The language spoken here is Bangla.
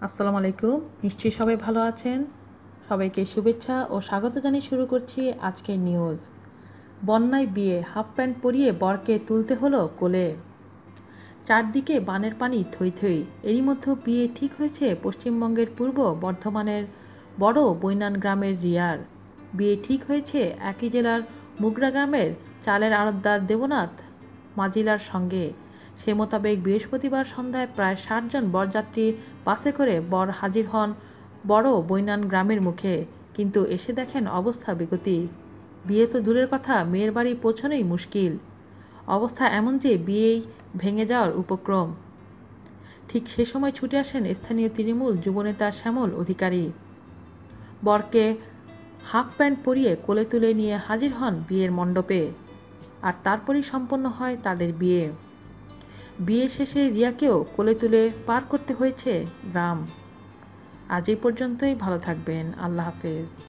আসসালামু আলাইকুম। নিশ্চয়ই সবাই ভালো আছেন। সবাইকে শুভেচ্ছা ও স্বাগত জানিয়ে শুরু করছি আজকের নিউজ। বন্যায় বিয়ে, হাফ প্যান্ট পরিয়ে বরকে তুলতে হলো কোলে। চারদিকে বানের পানি থই থই। এরই মধ্যে বিয়ে ঠিক হয়েছে পশ্চিমবঙ্গের পূর্ব বর্ধমানের বড় বৈনান গ্রামের রিয়ার। বিয়ে ঠিক হয়েছে একই জেলার মুগরা গ্রামের চালের আড়তদার দেবনাথ মাজিলার সঙ্গে। সে মোতাবেক বৃহস্পতিবার সন্ধ্যায় প্রায় ষাটজন বরযাত্রী বাসে করে বর হাজির হন বড় বৈনান গ্রামের মুখে। কিন্তু এসে দেখেন অবস্থা বেগতিক। বিয়ে তো দূরের কথা, মেয়ের বাড়ি পৌঁছানোই মুশকিল। অবস্থা এমন যে বিয়েই ভেঙে যাওয়ার উপক্রম। ঠিক সে সময় ছুটে আসেন স্থানীয় তৃণমূল যুবনেতা শ্যামল অধিকারী। বরকে হাফ প্যান্ট পরিয়ে কোলে তুলে নিয়ে হাজির হন বিয়ের মণ্ডপে। আর তারপরেই সম্পন্ন হয় তাদের বিয়ে। বিয়ে শেষে রিয়াকেও কোলে তুলে পার করতে হয়েছে গ্রাম আজ এই পর্যন্তই, ভালো থাকবেন, আল্লাহ হাফেজ।